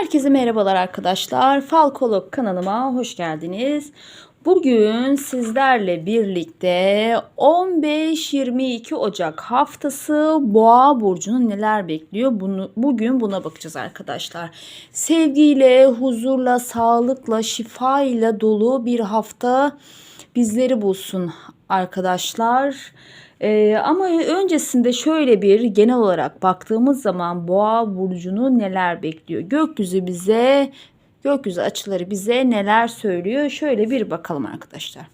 Herkese merhabalar arkadaşlar. Falkolog kanalıma hoş geldiniz. Bugün sizlerle birlikte 15-22 Ocak haftası Boğa burcunu neler bekliyor? Bunu bugün buna bakacağız arkadaşlar. Sevgiyle, huzurla, sağlıkla, şifayla dolu bir hafta bizleri bulsun arkadaşlar. Ee, ama öncesinde şöyle bir genel olarak baktığımız zaman Boğa burcunu neler bekliyor? Gökyüzü bize gökyüzü açıları bize neler söylüyor? Şöyle bir bakalım arkadaşlar.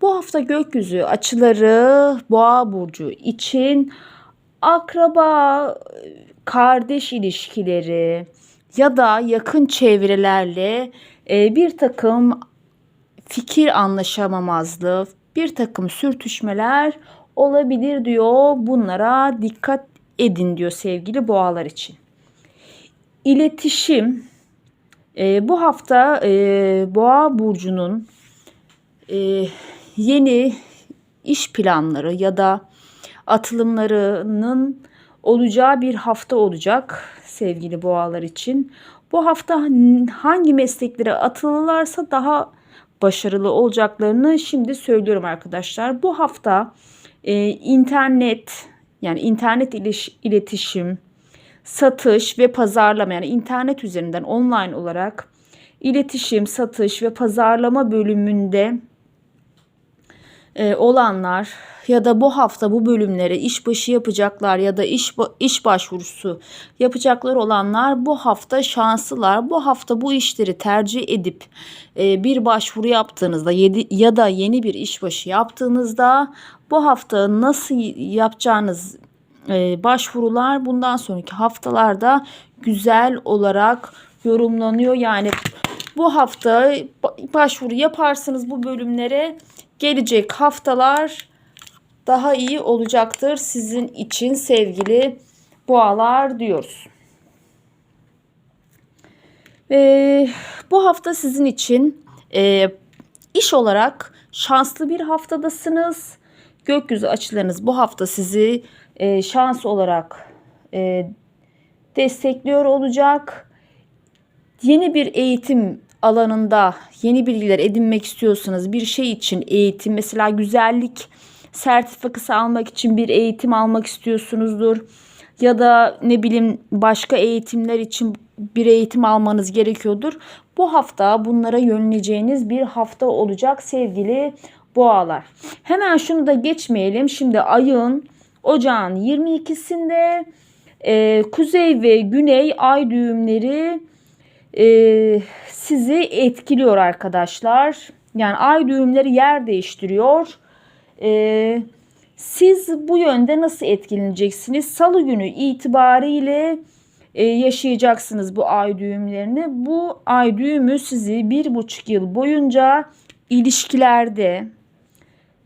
Bu hafta gökyüzü açıları Boğa burcu için akraba, kardeş ilişkileri ya da yakın çevrelerle e, bir takım fikir anlaşamamazlığı, bir takım sürtüşmeler olabilir diyor. Bunlara dikkat edin diyor sevgili boğalar için. İletişim e, bu hafta e, boğa burcunun e, yeni iş planları ya da atılımlarının olacağı bir hafta olacak sevgili boğalar için. Bu hafta hangi mesleklere atılırlarsa daha başarılı olacaklarını şimdi söylüyorum arkadaşlar. Bu hafta e, internet yani internet iliş, iletişim, satış ve pazarlama yani internet üzerinden online olarak iletişim, satış ve pazarlama bölümünde olanlar ya da bu hafta bu bölümlere işbaşı yapacaklar ya da iş iş başvurusu yapacaklar olanlar bu hafta şanslılar. Bu hafta bu işleri tercih edip e, bir başvuru yaptığınızda ya da yeni bir işbaşı yaptığınızda bu hafta nasıl yapacağınız e, başvurular bundan sonraki haftalarda güzel olarak yorumlanıyor. Yani bu hafta başvuru yaparsınız bu bölümlere gelecek haftalar daha iyi olacaktır sizin için sevgili boğalar diyoruz. Ve bu hafta sizin için e, iş olarak şanslı bir haftadasınız. Gökyüzü açılarınız bu hafta sizi e, şans olarak e, destekliyor olacak. Yeni bir eğitim alanında yeni bilgiler edinmek istiyorsanız bir şey için eğitim mesela güzellik sertifikası almak için bir eğitim almak istiyorsunuzdur ya da ne bileyim başka eğitimler için bir eğitim almanız gerekiyordur. Bu hafta bunlara yöneleceğiniz bir hafta olacak sevgili boğalar. Hemen şunu da geçmeyelim. Şimdi ayın ocağın 22'sinde e, kuzey ve güney ay düğümleri e, sizi etkiliyor arkadaşlar. Yani ay düğümleri yer değiştiriyor. E, siz bu yönde nasıl etkileneceksiniz? Salı günü itibariyle e, yaşayacaksınız bu ay düğümlerini. Bu ay düğümü sizi bir buçuk yıl boyunca ilişkilerde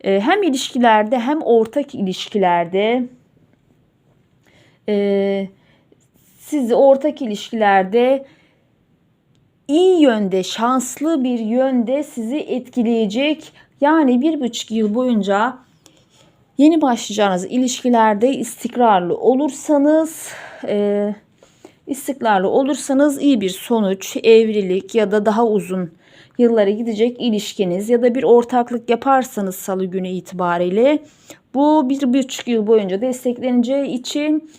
e, hem ilişkilerde hem ortak ilişkilerde e, sizi ortak ilişkilerde iyi yönde, şanslı bir yönde sizi etkileyecek. Yani bir buçuk yıl boyunca yeni başlayacağınız ilişkilerde istikrarlı olursanız, e, istikrarlı olursanız iyi bir sonuç, evlilik ya da daha uzun yıllara gidecek ilişkiniz ya da bir ortaklık yaparsanız salı günü itibariyle bu bir buçuk yıl boyunca destekleneceği için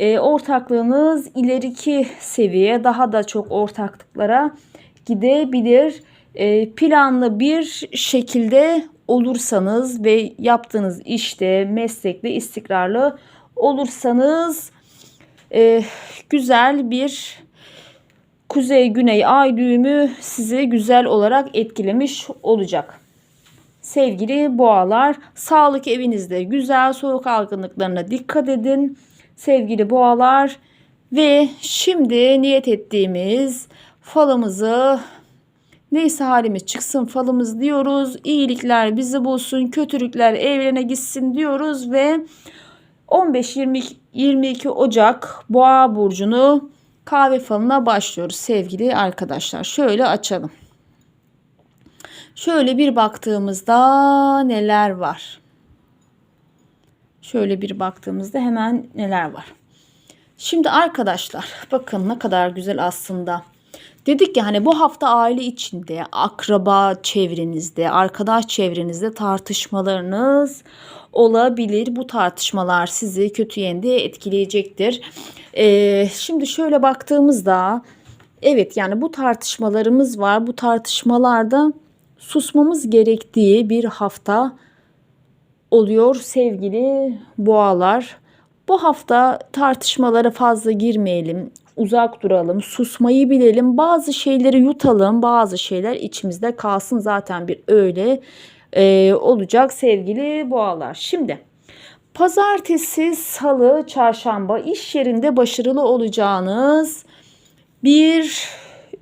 e, ortaklığınız ileriki seviye daha da çok ortaklıklara gidebilir. E, planlı bir şekilde olursanız ve yaptığınız işte meslekte istikrarlı olursanız e, güzel bir kuzey güney ay düğümü sizi güzel olarak etkilemiş olacak. Sevgili boğalar sağlık evinizde güzel soğuk algınlıklarına dikkat edin sevgili boğalar. Ve şimdi niyet ettiğimiz falımızı neyse halimiz çıksın falımız diyoruz. İyilikler bizi bulsun, kötülükler evrene gitsin diyoruz ve 15-22 Ocak Boğa burcunu kahve falına başlıyoruz sevgili arkadaşlar. Şöyle açalım. Şöyle bir baktığımızda neler var? Şöyle bir baktığımızda hemen neler var. Şimdi arkadaşlar bakın ne kadar güzel aslında. Dedik ki hani bu hafta aile içinde, akraba çevrenizde, arkadaş çevrenizde tartışmalarınız olabilir. Bu tartışmalar sizi kötü yönde etkileyecektir. Ee, şimdi şöyle baktığımızda evet yani bu tartışmalarımız var. Bu tartışmalarda susmamız gerektiği bir hafta oluyor sevgili boğalar. Bu hafta tartışmalara fazla girmeyelim, uzak duralım, susmayı bilelim, bazı şeyleri yutalım, bazı şeyler içimizde kalsın zaten bir öyle e, olacak sevgili boğalar. Şimdi pazartesi, salı, çarşamba iş yerinde başarılı olacağınız bir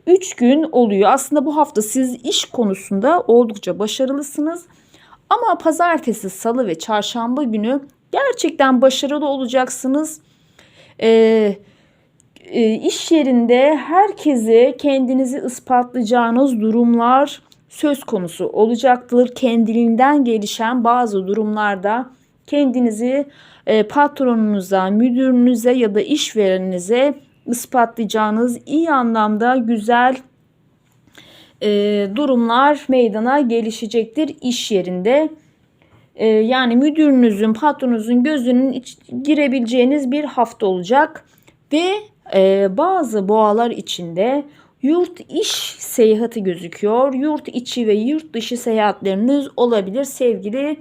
üç gün oluyor. Aslında bu hafta siz iş konusunda oldukça başarılısınız. Ama pazartesi, salı ve çarşamba günü gerçekten başarılı olacaksınız. Ee, e, iş yerinde herkese kendinizi ispatlayacağınız durumlar söz konusu olacaktır. Kendiliğinden gelişen bazı durumlarda kendinizi e, patronunuza, müdürünüze ya da işvereninize ispatlayacağınız iyi anlamda güzel e, durumlar meydana gelişecektir iş yerinde. E, yani müdürünüzün, patronunuzun gözünün iç, girebileceğiniz bir hafta olacak ve e, bazı boğalar içinde yurt iş seyahati gözüküyor. Yurt içi ve yurt dışı seyahatleriniz olabilir sevgili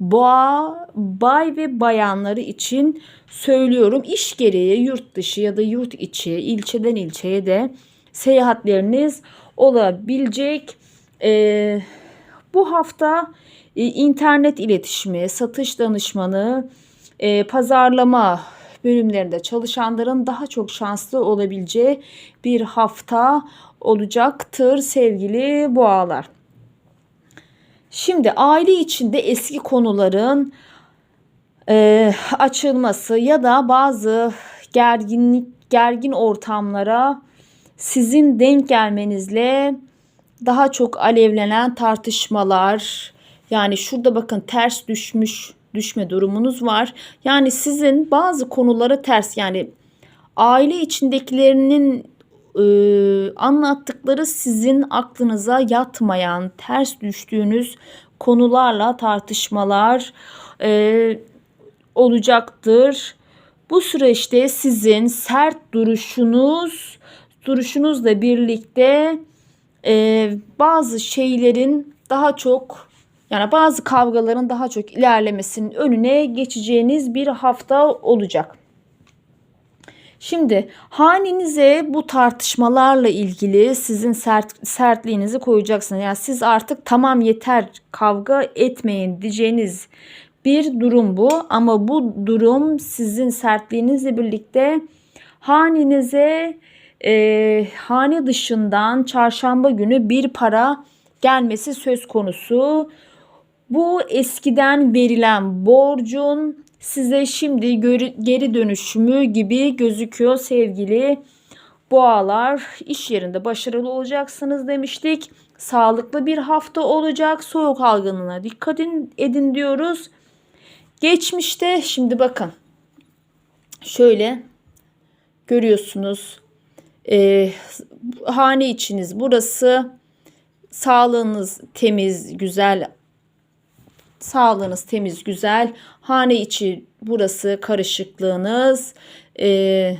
boğa, bay ve bayanları için söylüyorum. İş gereği yurt dışı ya da yurt içi, ilçeden ilçeye de seyahatleriniz olabilecek. Ee, bu hafta e, internet iletişimi, satış danışmanı, e, pazarlama bölümlerinde çalışanların daha çok şanslı olabileceği bir hafta olacaktır sevgili boğalar. Şimdi aile içinde eski konuların e, açılması ya da bazı gerginlik gergin ortamlara sizin denk gelmenizle daha çok alevlenen tartışmalar yani şurada bakın ters düşmüş düşme durumunuz var. Yani sizin bazı konulara ters yani aile içindekilerinin e, anlattıkları sizin aklınıza yatmayan, ters düştüğünüz konularla tartışmalar e, olacaktır. Bu süreçte sizin sert duruşunuz, duruşunuzla birlikte e, bazı şeylerin daha çok yani bazı kavgaların daha çok ilerlemesinin önüne geçeceğiniz bir hafta olacak. Şimdi hanenize bu tartışmalarla ilgili sizin sert, sertliğinizi koyacaksınız. Yani siz artık tamam yeter kavga etmeyin diyeceğiniz bir durum bu. Ama bu durum sizin sertliğinizle birlikte hanenize e, hane dışından çarşamba günü bir para gelmesi söz konusu. Bu eskiden verilen borcun size şimdi geri dönüşümü gibi gözüküyor sevgili boğalar. İş yerinde başarılı olacaksınız demiştik. Sağlıklı bir hafta olacak. Soğuk algınlığına dikkat edin diyoruz. Geçmişte şimdi bakın. Şöyle görüyorsunuz. E, hane içiniz burası. Sağlığınız temiz, güzel Sağlığınız temiz, güzel. Hane içi burası karışıklığınız. Ee,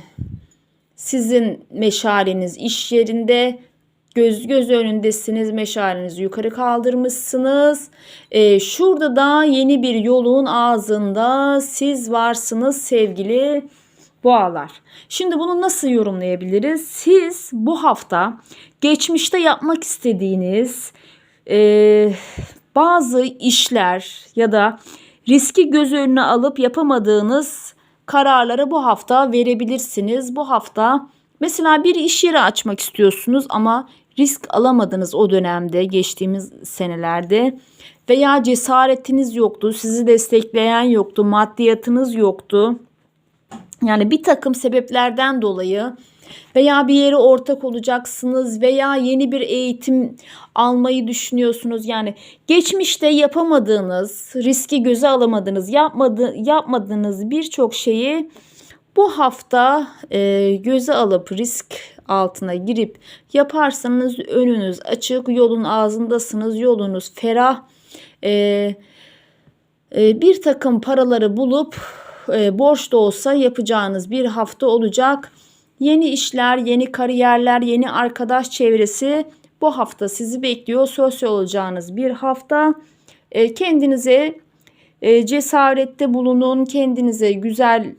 sizin meşaleniz iş yerinde. Göz göz önündesiniz. Meşalenizi yukarı kaldırmışsınız. Ee, şurada da yeni bir yolun ağzında siz varsınız sevgili boğalar. Şimdi bunu nasıl yorumlayabiliriz? Siz bu hafta geçmişte yapmak istediğiniz e, bazı işler ya da riski göz önüne alıp yapamadığınız kararları bu hafta verebilirsiniz. Bu hafta mesela bir iş yeri açmak istiyorsunuz ama risk alamadınız o dönemde geçtiğimiz senelerde veya cesaretiniz yoktu, sizi destekleyen yoktu, maddiyatınız yoktu. Yani bir takım sebeplerden dolayı veya bir yere ortak olacaksınız veya yeni bir eğitim almayı düşünüyorsunuz. Yani geçmişte yapamadığınız, riski göze alamadığınız, yapmadı, yapmadığınız birçok şeyi Bu hafta e, göze alıp risk altına girip yaparsanız önünüz açık, yolun ağzındasınız, yolunuz ferah. E, e, bir takım paraları bulup e, borç da olsa yapacağınız bir hafta olacak. Yeni işler, yeni kariyerler, yeni arkadaş çevresi bu hafta sizi bekliyor. Sosyal olacağınız bir hafta. E, kendinize e, cesarette bulunun. Kendinize güzel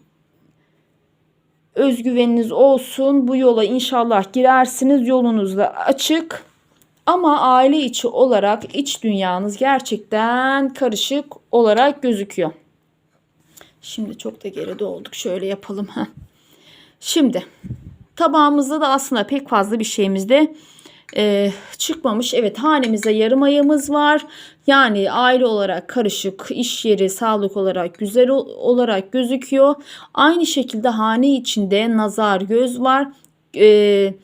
özgüveniniz olsun. Bu yola inşallah girersiniz. Yolunuz da açık. Ama aile içi olarak iç dünyanız gerçekten karışık olarak gözüküyor. Şimdi çok da geride olduk. Şöyle yapalım. Heh. Şimdi tabağımızda da aslında pek fazla bir şeyimiz de e, çıkmamış. Evet hanemize yarım ayımız var. Yani aile olarak karışık, iş yeri, sağlık olarak güzel olarak gözüküyor. Aynı şekilde hane içinde nazar göz var. E,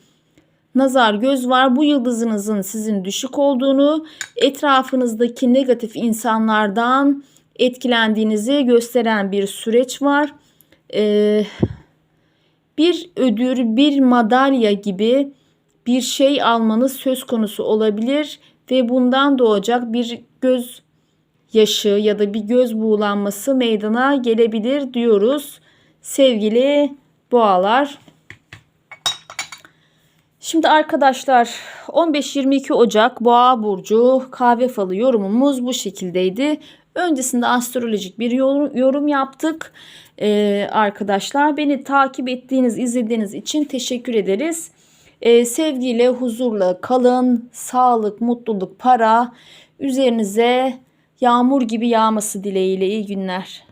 nazar göz var. Bu yıldızınızın sizin düşük olduğunu, etrafınızdaki negatif insanlardan etkilendiğinizi gösteren bir süreç var. Ee, bir ödül, bir madalya gibi bir şey almanız söz konusu olabilir ve bundan doğacak bir göz yaşı ya da bir göz buğulanması meydana gelebilir diyoruz. Sevgili boğalar. Şimdi arkadaşlar 15-22 Ocak Boğa burcu kahve falı yorumumuz bu şekildeydi. Öncesinde astrolojik bir yorum, yaptık. Ee, arkadaşlar beni takip ettiğiniz, izlediğiniz için teşekkür ederiz. Ee, sevgiyle, huzurla kalın. Sağlık, mutluluk, para üzerinize yağmur gibi yağması dileğiyle iyi günler.